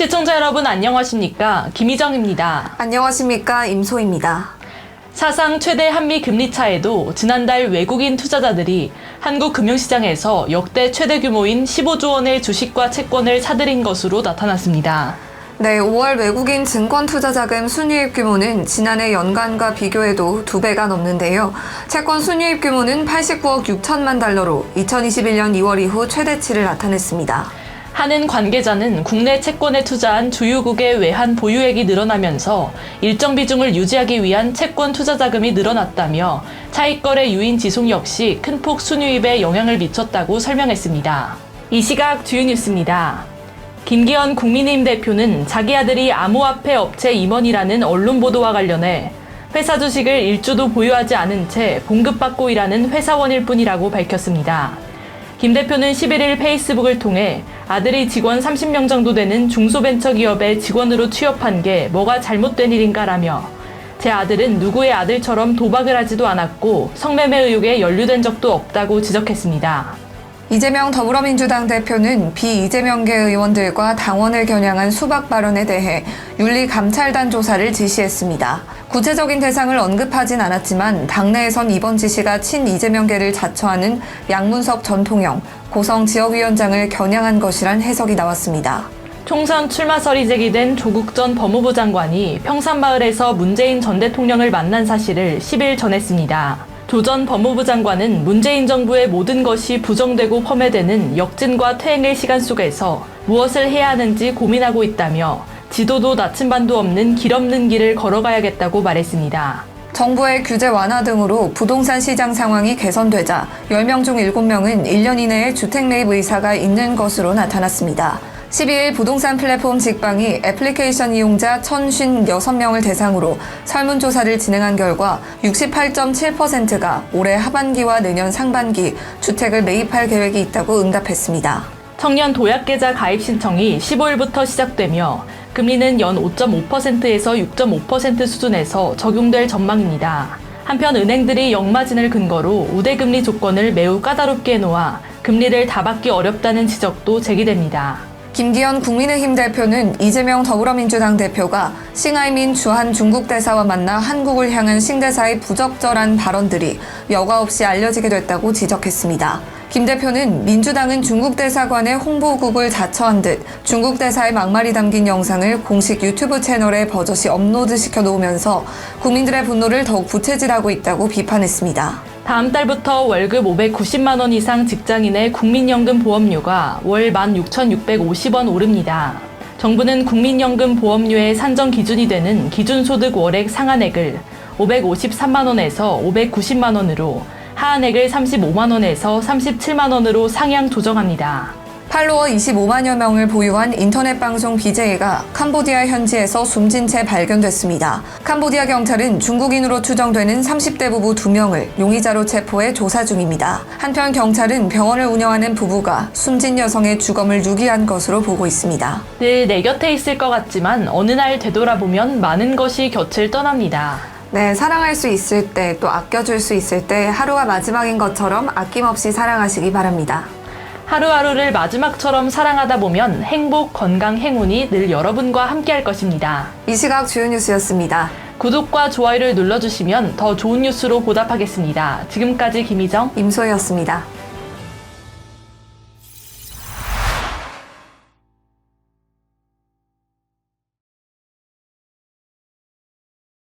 시청자 여러분 안녕하십니까? 김희정입니다. 안녕하십니까 임소입니다. 사상 최대 한미 금리 차에도 지난달 외국인 투자자들이 한국 금융시장에서 역대 최대 규모인 15조 원의 주식과 채권을 사들인 것으로 나타났습니다. 네, 5월 외국인 증권 투자 자금 순이입 규모는 지난해 연간과 비교해도 두 배가 넘는데요. 채권 순이입 규모는 89억 6천만 달러로 2021년 2월 이후 최대치를 나타냈습니다. 하는 관계자는 국내 채권에 투자한 주유국의 외환 보유액이 늘어나면서 일정 비중을 유지하기 위한 채권 투자 자금이 늘어났다며 차익거래 유인 지속 역시 큰 폭 순유입에 영향을 미쳤다고 설명했습니다. 이 시각 주요 뉴스입니다. 김기현 국민의힘 대표는 자기 아들이 암호화폐 업체 임원이라는 언론 보도와 관련해 회사 주식을 일주도 보유하지 않은 채 봉급받고 일하는 회사원일 뿐이라고 밝혔습니다. 김 대표는 11일 페이스북을 통해 아들이 직원 30명 정도 되는 중소벤처기업에 직원으로 취업한 게 뭐가 잘못된 일인가라며 제 아들은 누구의 아들처럼 도박을 하지도 않았고 성매매 의혹에 연루된 적도 없다고 지적했습니다. 이재명 더불어민주당 대표는 비이재명계 의원들과 당원을 겨냥한 수박 발언에 대해 윤리감찰단 조사를 지시했습니다. 구체적인 대상을 언급하진 않았지만 당내에선 이번 지시가 친이재명계를 자처하는 양문석 전 통영 고성 지역위원장을 겨냥한 것이란 해석이 나왔습니다. 총선 출마설이 제기된 조국 전 법무부 장관이 평산마을에서 문재인 전 대통령을 만난 사실을 10일 전했습니다. 조전 법무부 장관은 문재인 정부의 모든 것이 부정되고 폄훼되는 역진과 퇴행의 시간 속에서 무엇을 해야 하는지 고민하고 있다며 지도도 나침반도 없는 길 없는 길을 걸어가야겠다고 말했습니다. 정부의 규제 완화 등으로 부동산 시장 상황이 개선되자 10명 중 7명은 1년 이내에 주택 매입 의사가 있는 것으로 나타났습니다. 12일 부동산 플랫폼 직방이 애플리케이션 이용자 1,056명을 대상으로 설문조사를 진행한 결과 68.7%가 올해 하반기와 내년 상반기 주택을 매입할 계획이 있다고 응답했습니다. 청년 도약계좌 가입 신청이 15일부터 시작되며 금리는 연 5.5%에서 6.5% 수준에서 적용될 전망입니다. 한편 은행들이 역마진을 근거로 우대금리 조건을 매우 까다롭게 해놓아 금리를 다 받기 어렵다는 지적도 제기됩니다. 김기현 국민의힘 대표는 이재명 더불어민주당 대표가 싱하이민 주한 중국 대사와 만나 한국을 향한 싱 대사의 부적절한 발언들이 여과 없이 알려지게 됐다고 지적했습니다. 김 대표는 민주당은 중국 대사관의 홍보국을 자처한 듯 중국 대사의 막말이 담긴 영상을 공식 유튜브 채널에 버젓이 업로드 시켜 놓으면서 국민들의 분노를 더욱 부채질하고 있다고 비판했습니다. 다음 달부터 월급 590만 원 이상 직장인의 국민연금 보험료가 월 16,650원 오릅니다. 정부는 국민연금 보험료의 산정 기준이 되는 기준소득 월액 상한액을 553만 원에서 590만 원으로 하한액을 35만 원에서 37만 원으로 상향 조정합니다. 팔로워 25만여 명을 보유한 인터넷 방송 BJ가 캄보디아 현지에서 숨진 채 발견됐습니다. 캄보디아 경찰은 중국인으로 추정되는 30대 부부 2명을 용의자로 체포해 조사 중입니다. 한편 경찰은 병원을 운영하는 부부가 숨진 여성의 주검을 유기한 것으로 보고 있습니다. 늘 내 곁에 있을 것 같지만 어느 날 되돌아보면 많은 것이 곁을 떠납니다. 네, 사랑할 수 있을 때 또 아껴줄 수 있을 때 하루가 마지막인 것처럼 아낌없이 사랑하시기 바랍니다. 하루하루를 마지막처럼 사랑하다 보면 행복, 건강, 행운이 늘 여러분과 함께할 것입니다. 이 시각 주요 뉴스였습니다. 구독과 좋아요를 눌러주시면 더 좋은 뉴스로 보답하겠습니다. 지금까지 김희정, 임소희였습니다.